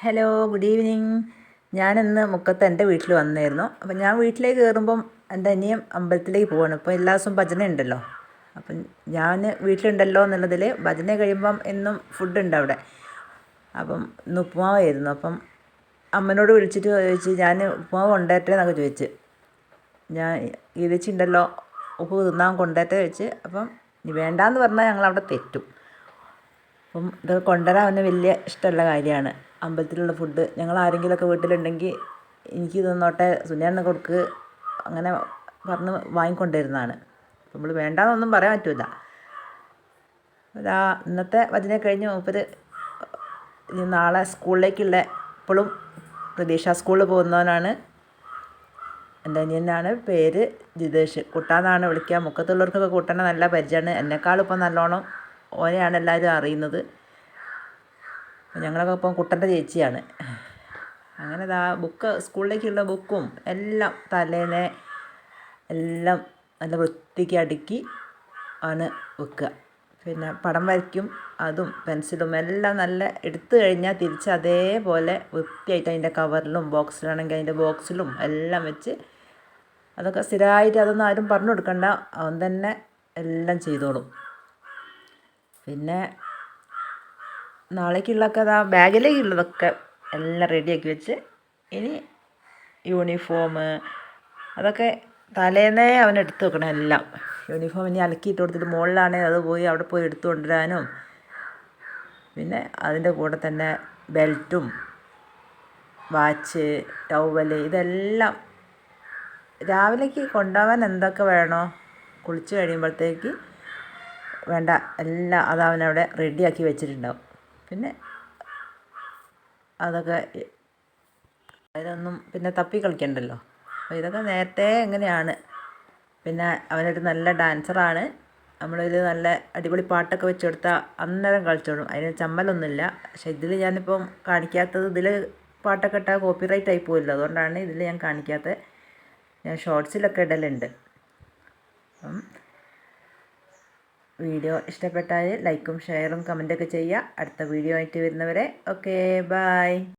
Hello good evening ഞാനിന്ന് മുക്കത്ത് എന്റെ വീട്ടിൽ വന്നായിരുന്നു അപ്പം ഞാൻ വീട്ടിലേക്ക് കയറുമ്പം എന്റെ അനിയൻ അമ്പലത്തിലേക്ക് പോവാണ്. ഇപ്പോൾ എല്ലാ ദിവസവും ഭജന ഉണ്ടല്ലോ. അപ്പം ഞാൻ വീട്ടിലുണ്ടല്ലോ എന്നുള്ളതിൽ ഭജന കഴിയുമ്പം എന്നും ഫുഡ് ഉണ്ട് അവിടെ. അപ്പം ഇന്ന് ഉപ്പുമാവായിരുന്നു. അപ്പം അമ്മനോട് വിളിച്ചിട്ട് ചോദിച്ച് ഞാൻ ഉപ്പുമാവ് കൊണ്ടുവരട്ടെ എന്നൊക്കെ ചോദിച്ച്. ഞാൻ ഗീതച്ചുണ്ടല്ലോ ഉപ്പ് തിന്നാൻ കൊണ്ടുവരട്ടെ ചോദിച്ച്. അപ്പം വേണ്ടാന്ന് പറഞ്ഞാൽ ഞങ്ങൾ അവിടെ തെറ്റും. അപ്പം ഇത് കൊണ്ടുവരാൻ അവന് വലിയ ഇഷ്ടമുള്ള കാര്യമാണ്. അമ്പലത്തിലുള്ള ഫുഡ് ഞങ്ങൾ ആരെങ്കിലുമൊക്കെ വീട്ടിലുണ്ടെങ്കിൽ എനിക്ക് തന്നോട്ടെ സുനിയണ്ണ കൊടുക്ക്. അങ്ങനെ പറഞ്ഞ് വാങ്ങിക്കൊണ്ടിരുന്നതാണ് നമ്മൾ വേണ്ടാന്നൊന്നും പറയാൻ പറ്റില്ല ഇന്നത്തെ വചന കഴിഞ്ഞ് മൂപ്പര് ഇനി നാളെ സ്കൂളിലേക്കുള്ള ഇപ്പോഴും പ്രതീക്ഷ സ്കൂളിൽ പോകുന്നവനാണ്. എന്റെ അനിയനാണ് പേര് ജിതേഷ്. കുട്ടാന്നാണ് വിളിക്കുക. മുക്കത്തുള്ളവർക്കൊക്കെ കുട്ടനെ നല്ല പരിചയമാണ്. എന്നെക്കാളും നല്ലോണം ഓനെയാണ് എല്ലാവരും അറിയുന്നത്. ഞങ്ങളൊക്കെ ഇപ്പം കുട്ടന്റെ ചേച്ചിയാണ്. അങ്ങനെ ഇതാ ബുക്ക് സ്കൂളിലേക്കുള്ള ബുക്കും എല്ലാം തലേനെ എല്ലാം നല്ല വൃത്തിക്ക് അടുക്കി ആണ് വെക്കുക. പിന്നെ പടം വരയ്ക്കും അതും പെൻസിലും എല്ലാം നല്ല എടുത്തു കഴിഞ്ഞാൽ തിരിച്ച് അതേപോലെ വൃത്തിയായിട്ട് അതിന്റെ കവറിലും ബോക്സിലാണെങ്കിൽ അതിന്റെ ബോക്സിലും എല്ലാം വെച്ച് അതൊക്കെ സ്ഥിരമായിട്ട് അതൊന്നും ആരും പറഞ്ഞു കൊടുക്കണ്ട. അവൻ തന്നെ എല്ലാം ചെയ്തോളും. പിന്നെ നാളേക്കുള്ളതൊക്കെ അതാ ബാഗിലേക്കുള്ളതൊക്കെ എല്ലാം റെഡിയാക്കി വെച്ച് ഇനി യൂണിഫോം അതൊക്കെ തലേന്നേ അവൻ എടുത്തു വെക്കണം എല്ലാം. യൂണിഫോം ഇനി അലക്കിയിട്ട് കൊടുത്തിട്ട് മുകളിലാണെങ്കിൽ അത് പോയി അവിടെ പോയി എടുത്തു കൊണ്ടുവരാനും. പിന്നെ അതിന്റെ കൂടെ തന്നെ ബെൽറ്റും വാച്ച് ടവൽ ഇതെല്ലാം രാവിലേക്ക് കൊണ്ടുപോകാൻ എന്തൊക്കെ വേണോ കുളിച്ച് കഴിയുമ്പോഴത്തേക്ക് വേണ്ട. എല്ലാം അത് അവനവിടെ റെഡിയാക്കി വെച്ചിട്ടുണ്ടാവും. പിന്നെ അതൊക്കെ അതിനൊന്നും പിന്നെ തപ്പി കളിക്കണ്ടല്ലോ. അപ്പോൾ ഇതൊക്കെ നേരത്തെ എങ്ങനെയാണ്? പിന്നെ അവനൊരു നല്ല ഡാൻസറാണ് നമ്മളൊരു നല്ല അടിപൊളി പാട്ടൊക്കെ വെച്ച് കൊടുത്താൽ അന്നേരം കളിച്ചോളും. അതിന് ചമ്മലൊന്നുമില്ല. പക്ഷെ ഇതിൽ ഞാനിപ്പം കാണിക്കാത്തത് ഇതിൽ പാട്ടൊക്കെ ഇട്ടാൽ കോപ്പിറൈറ്റ് ആയി പോയില്ല അതുകൊണ്ടാണ് ഇതിൽ ഞാൻ കാണിക്കാത്തത് ഞാൻ ഷോർട്സിലൊക്കെ ഇടലുണ്ട്. അപ്പം വീഡിയോ ഇഷ്ടപ്പെട്ടാൽ ലൈക്കും ഷെയറും കമന്റൊക്കെ ചെയ്യുക. അടുത്ത വീഡിയോ ആയിട്ട് വരുന്നവരെ ഓക്കെ ബായ്